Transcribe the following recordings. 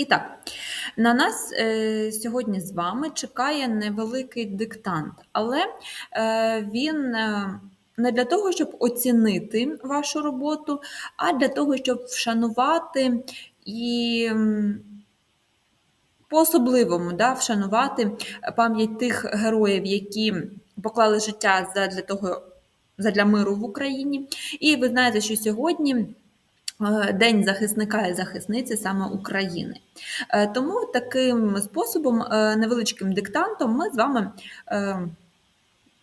І так, на нас е, сьогодні з вами чекає невеликий диктант, але е, він е, не для того, щоб оцінити вашу роботу, а для того, щоб вшанувати і по-особливому да, вшанувати пам'ять тих героїв, які поклали життя задля того, задля миру в Україні. І ви знаєте, що сьогодні. Е, День захисника і захисниці саме України. Е, Тому таким способом, е, невеличким диктантом, ми з вами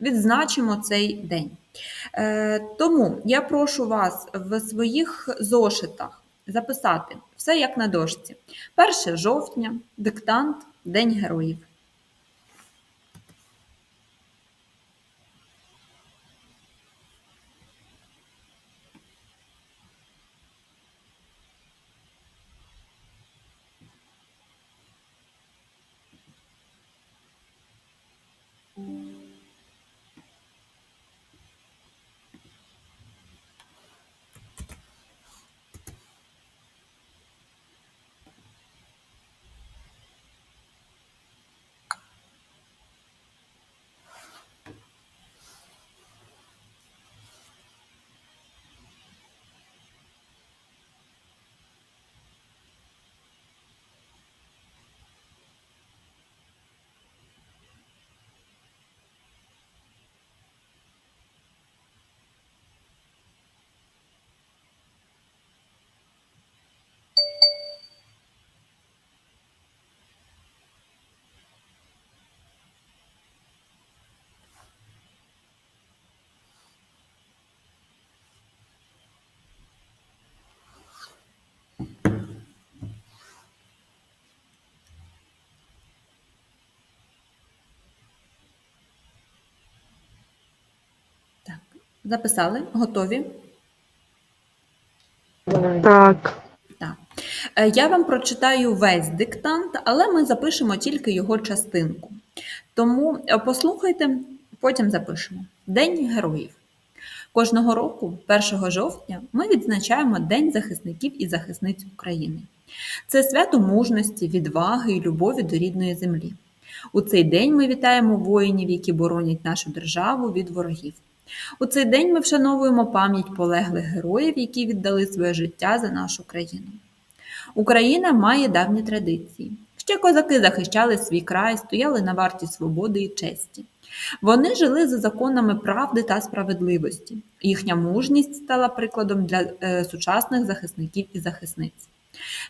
відзначимо цей день. Тому я прошу вас в своїх зошитах записати все як на дошці. 1 жовтня, диктант, День героїв. Так, записали, готові? Так. Так. Е, Я вам прочитаю весь диктант, але ми запишемо тільки його частинку. Тому е, послухайте, потім запишемо. День героїв. Кожного року, 1 жовтня, ми відзначаємо День захисників і захисниць України. Це свято мужності, відваги і любові до рідної землі. У цей день ми вітаємо воїнів, які боронять нашу державу від ворогів. У цей день ми вшановуємо пам'ять полеглих героїв, які віддали своє життя за нашу країну. Україна має давні традиції. Ще козаки захищали свій край, стояли на варті свободи і честі. Вони жили за законами правди та справедливості. Їхня мужність стала прикладом для е, сучасних захисників і захисниць.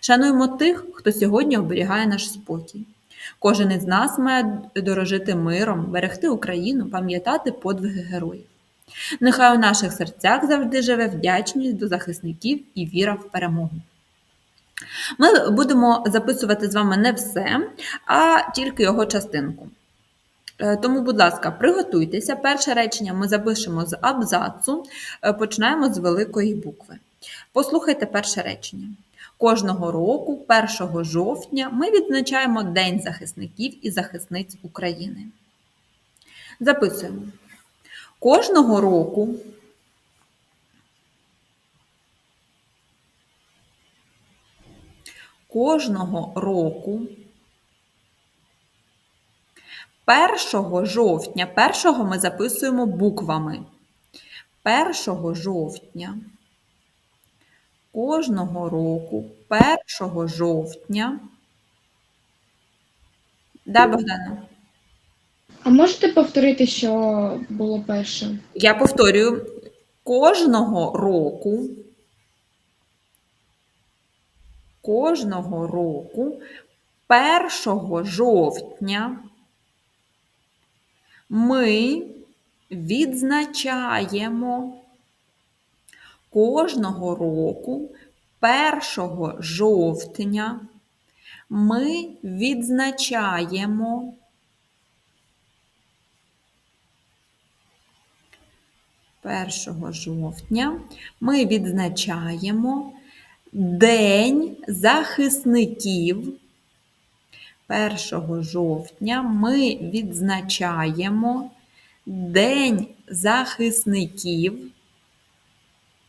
Шануємо тих, хто сьогодні оберігає наш спокій. Кожен із нас має дорожити миром, берегти Україну, пам'ятати подвиги героїв. Нехай у наших серцях завжди живе вдячність до захисників і віра в перемогу. Ми будемо записувати з вами не все, а тільки його частинку. Е, Тому, будь ласка, приготуйтеся. Перше речення ми запишемо з абзацу, е, починаємо з великої букви. Послухайте перше речення. Кожного року, 1 жовтня, ми відзначаємо День захисників і захисниць України. Записуємо. Кожного року кожного року 1 жовтня, першого ми записуємо буквами. 1 жовтня кожного року 1 жовтня. Да, Богдана? А можете повторити, що було перше? Я повторюю, кожного року, кожного року, 1 жовтня ми відзначаємо кожного року 1 жовтня ми відзначаємо Першого жовтня ми відзначаємо День захисників. 1 жовтня ми відзначаємо День захисників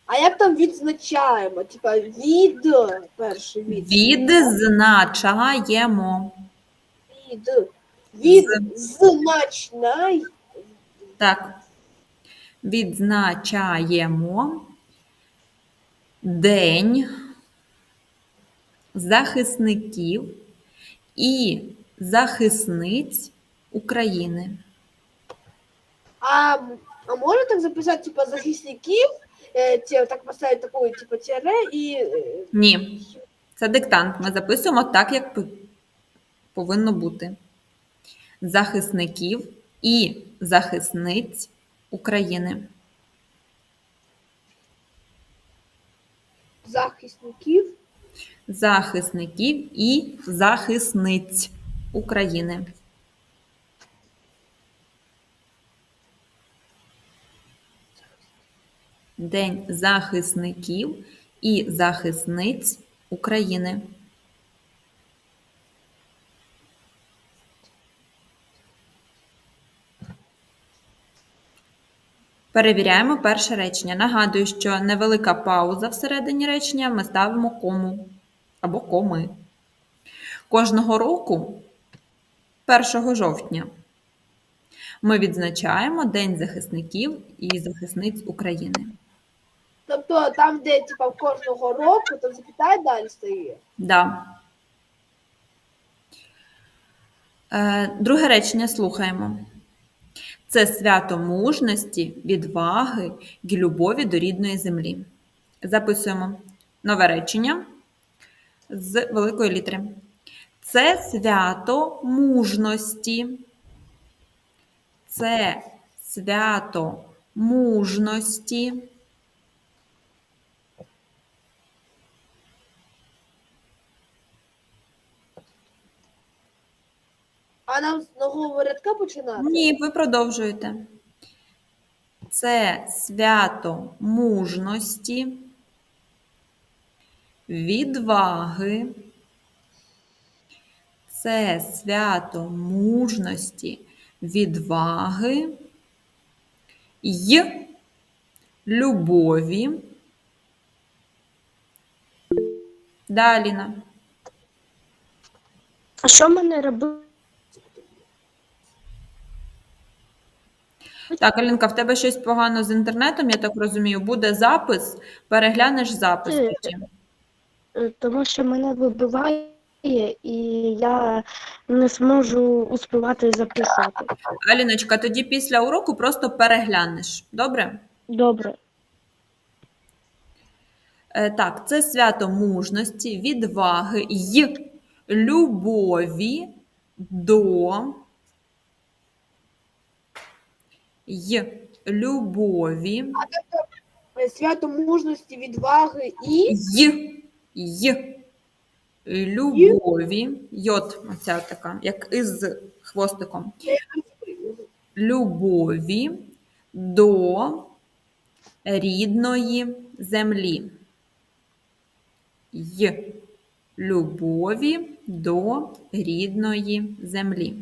А як там відзначаємо? Типа від перший від. Відзначаємо. Від. Від значна. Так. Відзначаємо День захисників і захисниць України. А, а можна так записати, типа, захисників, е, ті- так поставити таку, типа, тире і. е, Ні, це диктант. Ми записуємо так, як повинно бути. Захисників і захисниць України. захисників. Захисників і захисниць України. День захисників і захисниць України. Перевіряємо перше речення. Нагадую, що невелика пауза всередині речення ми ставимо кому або коми. Кожного року, 1 жовтня, ми відзначаємо День захисників і захисниць України. Тобто там, де типа кожного року, там запитає далі стає. Да. Е, друге речення слухаємо. Це свято мужності, відваги і любові до рідної землі. Записуємо нове речення з великої літери. Це свято мужності. Це свято мужності. А нам з нового рядка починати? Ні, ви продовжуєте. Це свято мужності, відваги. Це свято мужності, відваги й любові. Далі. А що мене робити? Так, Алінка, в тебе щось погано з інтернетом, я так розумію. Буде запис, переглянеш запис Е, потім. Е, Тому що мене вибиває, і я не зможу успівати записати. Аліночка, тоді після уроку просто переглянеш. Добре? Добре. Е, Так, це свято мужності, відваги й любові до й любові Е, Свято мужності, відваги і. й й любові. Йот, оця така, як із хвостиком. любові до рідної землі. Й любові до рідної землі.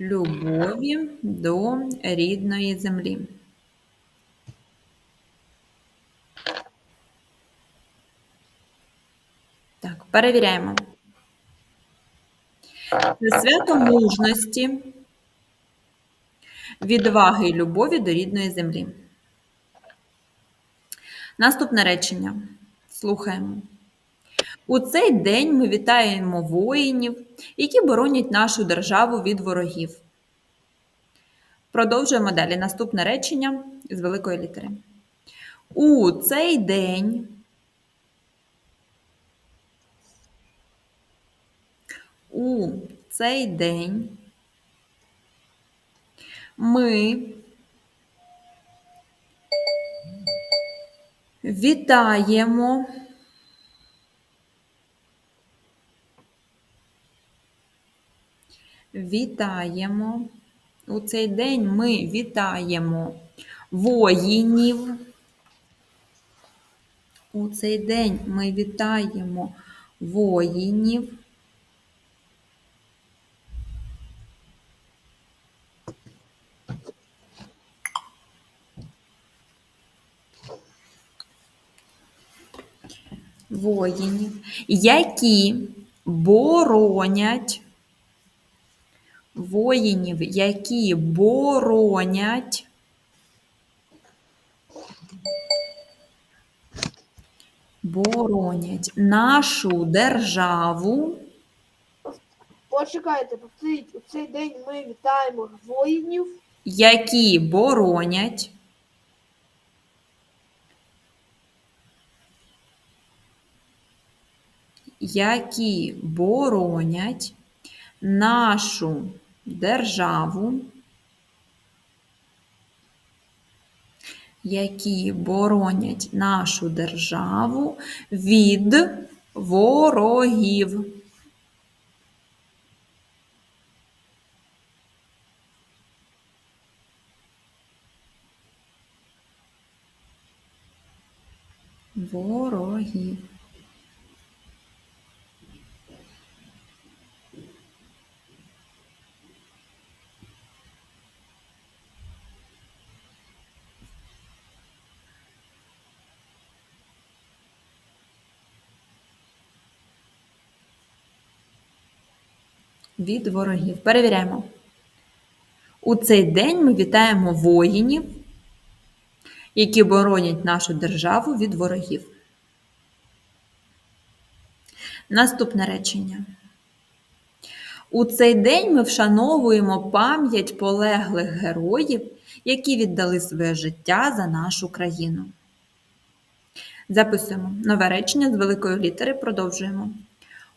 Любові до рідної землі. Так, перевіряємо. Це свято мужності, відваги і любові до рідної землі. Наступне речення. Слухаємо. У цей день ми вітаємо воїнів, які боронять нашу державу від ворогів. Продовжуємо далі. Наступне речення з великої літери. У цей день у цей день ми вітаємо Вітаємо. У цей день ми вітаємо воїнів. У цей день ми вітаємо воїнів. Воїнів, які боронять воїнів, які боронять. Боронять нашу державу, Почекайте, повторіть, у цей день ми вітаємо воїнів, які боронять. Які боронять нашу державу, які боронять нашу державу від ворогів. Ворогів. Від ворогів. Перевіряємо. У цей день ми вітаємо воїнів, які боронять нашу державу від ворогів. Наступне речення. У цей день ми вшановуємо пам'ять полеглих героїв, які віддали своє життя за нашу країну. Записуємо нове речення з великої літери. Продовжуємо.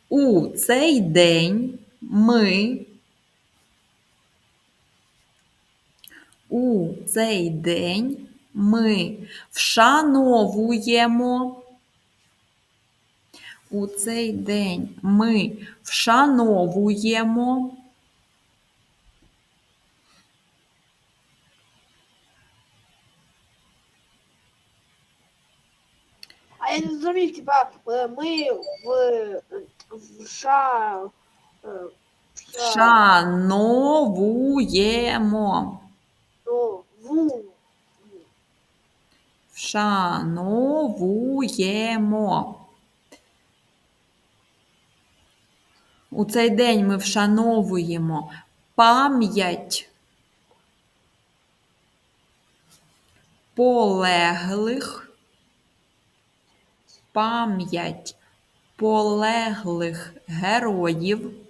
У цей день ми у цей день ми вшановуємо. У цей день ми вшановуємо а я не зрозумів, типа, е, ми в, в ша... е, ша- вшановуємо. ву, Вшановуємо. У цей день ми вшановуємо пам'ять полеглих, пам'ять полеглих героїв.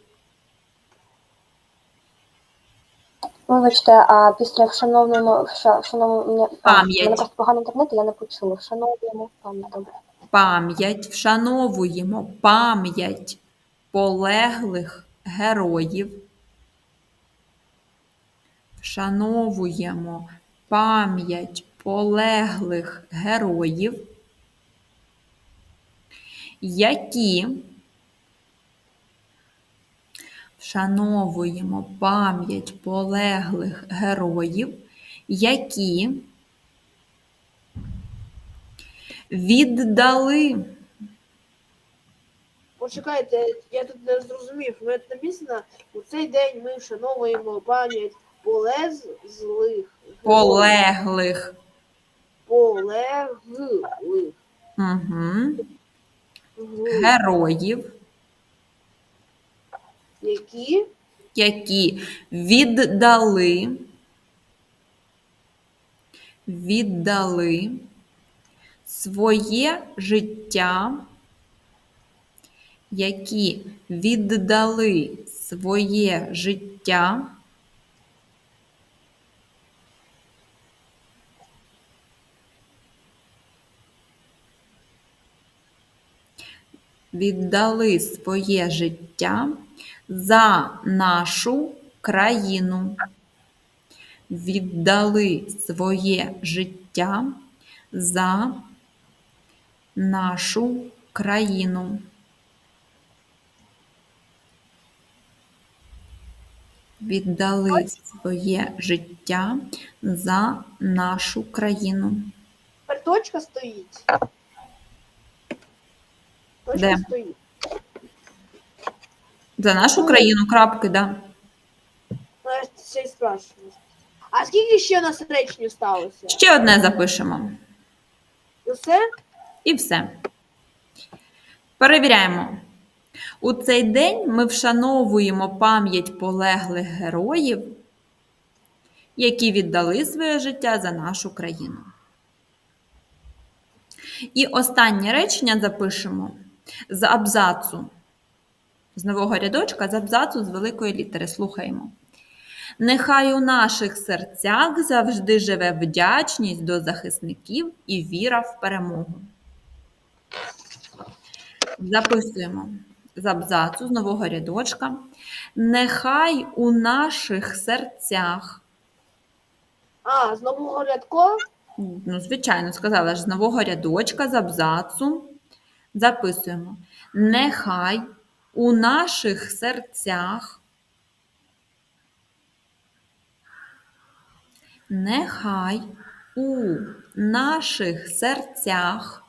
Вибачте, а після вшановуємо вша- вшановуємо Пам'ять. мене просто поганий інтернет, я не почула. Вшановуємо пам'ять. Добре. пам'ять, вшановуємо пам'ять полеглих героїв. Вшановуємо пам'ять полеглих героїв, які вшановуємо пам'ять полеглих героїв, які віддали Почекайте, я тут не зрозумів. У тут написано, у цей день ми вшановуємо пам'ять полезлих. полеглих. Полеглих. Угу. Героїв, Які? Які? Віддали, віддали своє життя, які? Віддали своє життя. Віддали своє життя за нашу країну. Віддали своє життя за нашу країну. Віддали своє життя за нашу країну. тепер точка стоїть. Точка Де? стоїть. За нашу країну крапки, да. Ну, я ще й спрашиваю. А скільки ще у нас речень сталося? Ще одне запишемо. І все? І все. Перевіряємо. У цей день ми вшановуємо пам'ять полеглих героїв, які віддали своє життя за нашу країну. І останнє речення запишемо з абзацу, з нового рядочка, з абзацу з великої літери. Слухаємо. Нехай у наших серцях завжди живе вдячність до захисників і віра в перемогу. Записуємо з абзацу, з нового рядочка. Нехай у наших серцях, А, з нового рядка? ну, звичайно, сказала ж, з нового рядочка, з абзацу. Записуємо. Нехай у наших серцях, нехай у наших серцях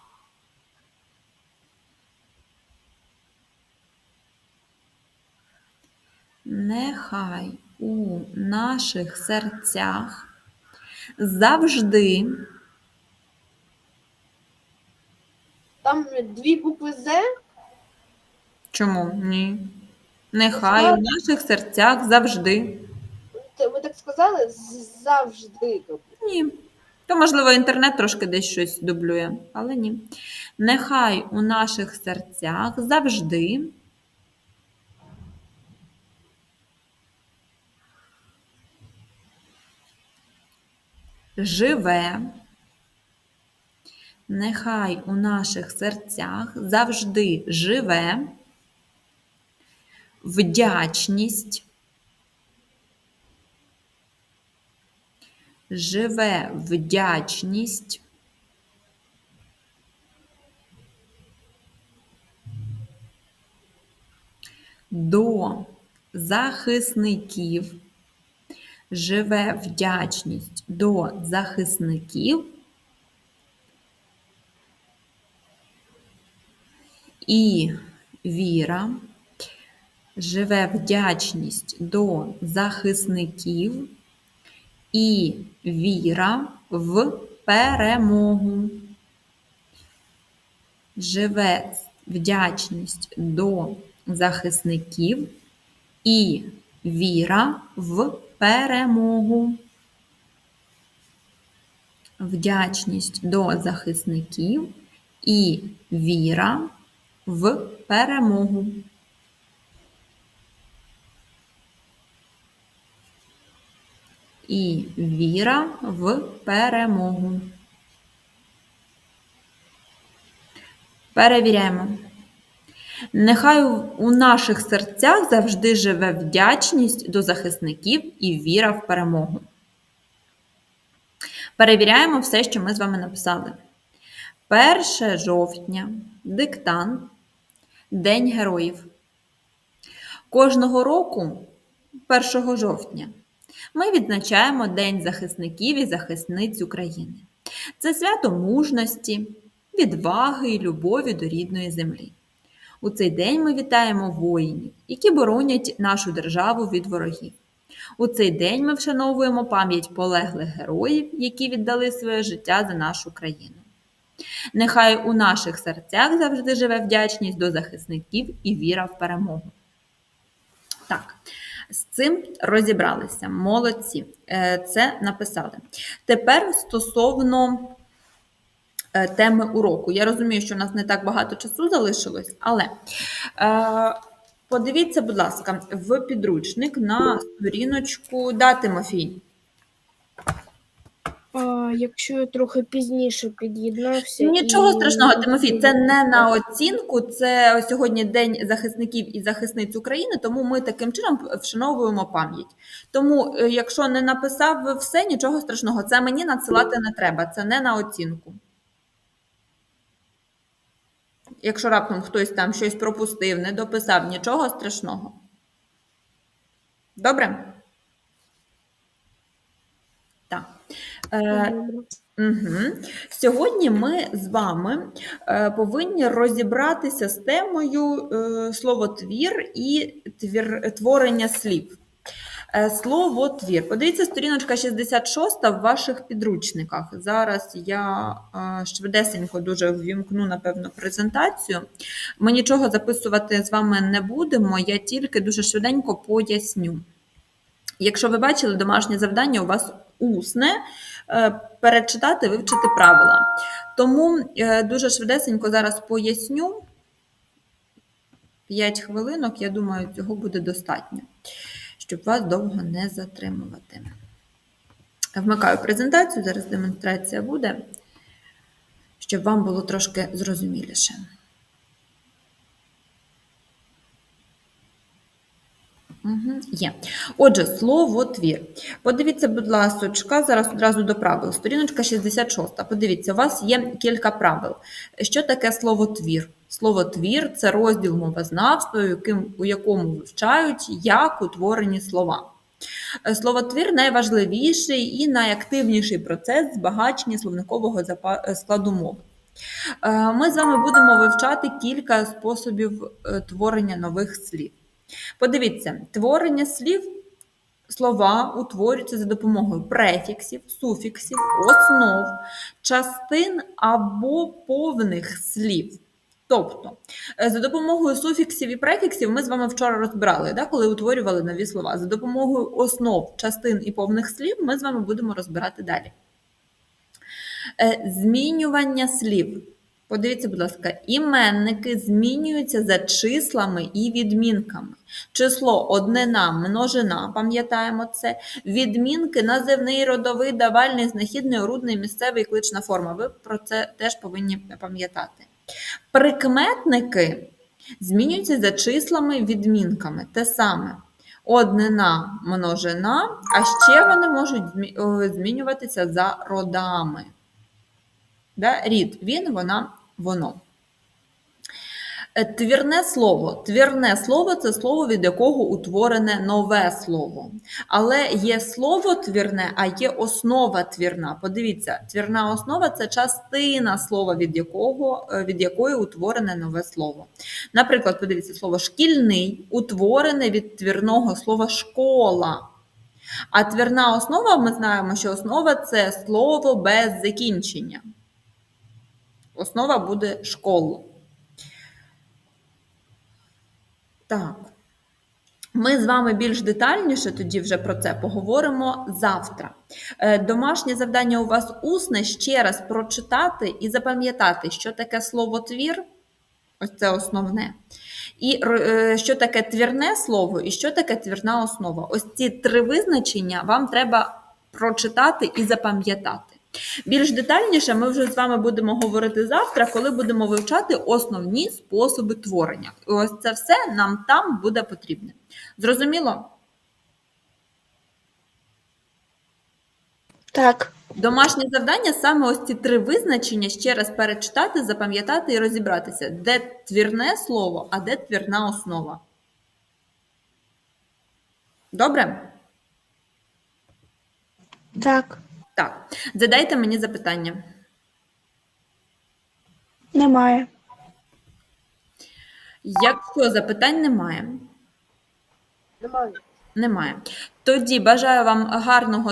Нехай у наших серцях завжди Там дві букви З. чому ні? Нехай у наших серцях завжди. Ви так сказали? Завжди. Ні. То, можливо, інтернет трошки десь щось дублює, але ні. Нехай у наших серцях завжди живе. Нехай у наших серцях завжди живе вдячність. Живе вдячність. До захисників. Живе вдячність до захисників. І віра. Живе вдячність до захисників і віра в перемогу. Живе вдячність до захисників і віра в перемогу. Вдячність до захисників і віра в перемогу. І віра в перемогу. Перевіряємо. Нехай у наших серцях завжди живе вдячність до захисників і віра в перемогу. Перевіряємо все, що ми з вами написали. 1 жовтня, диктант, День героїв. Кожного року, 1 жовтня, ми відзначаємо День захисників і захисниць України. Це свято мужності, відваги і любові до рідної землі. У цей день ми вітаємо воїнів, які боронять нашу державу від ворогів. У цей день ми вшановуємо пам'ять полеглих героїв, які віддали своє життя за нашу країну. Нехай у наших серцях завжди живе вдячність до захисників і віра в перемогу. Так, з цим розібралися. Молодці. Е, Це написали. Тепер стосовно е, теми уроку. Я розумію, що у нас не так багато часу залишилось, але е, подивіться, будь ласка, в підручник на сторіночку да, Тимофій. А, якщо я трохи пізніше під'єднався. Нічого і- страшного, Тимофій, це не на оцінку. Це сьогодні День захисників і захисниць України, тому ми таким чином вшановуємо пам'ять. Тому, е, якщо не написав все, нічого страшного. Це мені надсилати не треба, це не на оцінку. Якщо раптом хтось там щось пропустив, не дописав, нічого страшного. Добре? Так. Е, Угу. Сьогодні ми з вами е, повинні розібратися з темою е, словотвір і твір, творення слів. Е, Словотвір. Подивіться, сторіночка 66 в ваших підручниках. Зараз я швидесенько дуже ввімкну, напевно, презентацію. Ми нічого записувати з вами не будемо, я тільки дуже швиденько поясню. Якщо ви бачили, домашнє завдання у вас усне, перечитати, вивчити правила. Тому е, дуже швидесенько зараз поясню. 5 хвилинок, я думаю, цього буде достатньо, щоб вас довго не затримувати. Вмикаю презентацію, зараз демонстрація буде, щоб вам було трошки зрозуміліше. Угу, є. Отже, словотвір. Подивіться, будь ласка, зараз одразу до правил. Сторіночка 66. Подивіться, у вас є кілька правил. Що таке словотвір? Словотвір це розділ мовознавства, яким, у якому вивчають, як утворені слова. Е, Словотвір найважливіший і найактивніший процес збагачення словникового е, складу мови. Е, Ми з вами будемо вивчати кілька способів творення нових слів. Подивіться, творення слів, слова утворюються за допомогою префіксів, суфіксів, основ, частин або повних слів. Тобто, е, за допомогою суфіксів і префіксів ми з вами вчора розбирали, да, коли утворювали нові слова. За допомогою основ, частин і повних слів ми з вами будемо розбирати далі. Е, Змінювання слів. Подивіться, будь ласка, іменники змінюються за числами і відмінками. Число однина, множина, пам'ятаємо це. Відмінки називний, родовий, давальний, знахідний, орудний, місцевий, клична форма. Ви про це теж повинні пам'ятати. Прикметники змінюються за числами, відмінками. Те саме. Однина, множина, а ще вони можуть е, змінюватися за родами. Да? Рід він, вона, воно. Е, Твірне слово. Твірне слово це слово, від якого утворене нове слово. Але є слово твірне, а є основа твірна. Подивіться, твірна основа це частина слова, від, якого, е, від якої утворене нове слово. Наприклад, подивіться, слово шкільний утворене від твірного слова школа. А твірна основа, ми знаємо, що основа це слово без закінчення. Основа буде школа. Так. Ми з вами більш детальніше тоді вже про це поговоримо завтра. Е, Домашнє завдання у вас усне ще раз прочитати і запам'ятати, що таке словотвір, ось це основне. І е, що таке твірне слово, і що таке твірна основа. Ось ці три визначення вам треба прочитати і запам'ятати. Більш детальніше ми вже з вами будемо говорити завтра, коли будемо вивчати основні способи творення. І ось це все нам там буде потрібне. Зрозуміло? Так. Домашнє завдання саме ось ці три визначення ще раз перечитати, запам'ятати і розібратися, де твірне слово, а де твірна основа. Добре? Так. Так. Задайте мені запитання. Немає. Якщо запитань немає, Немає. немає. Тоді бажаю вам гарного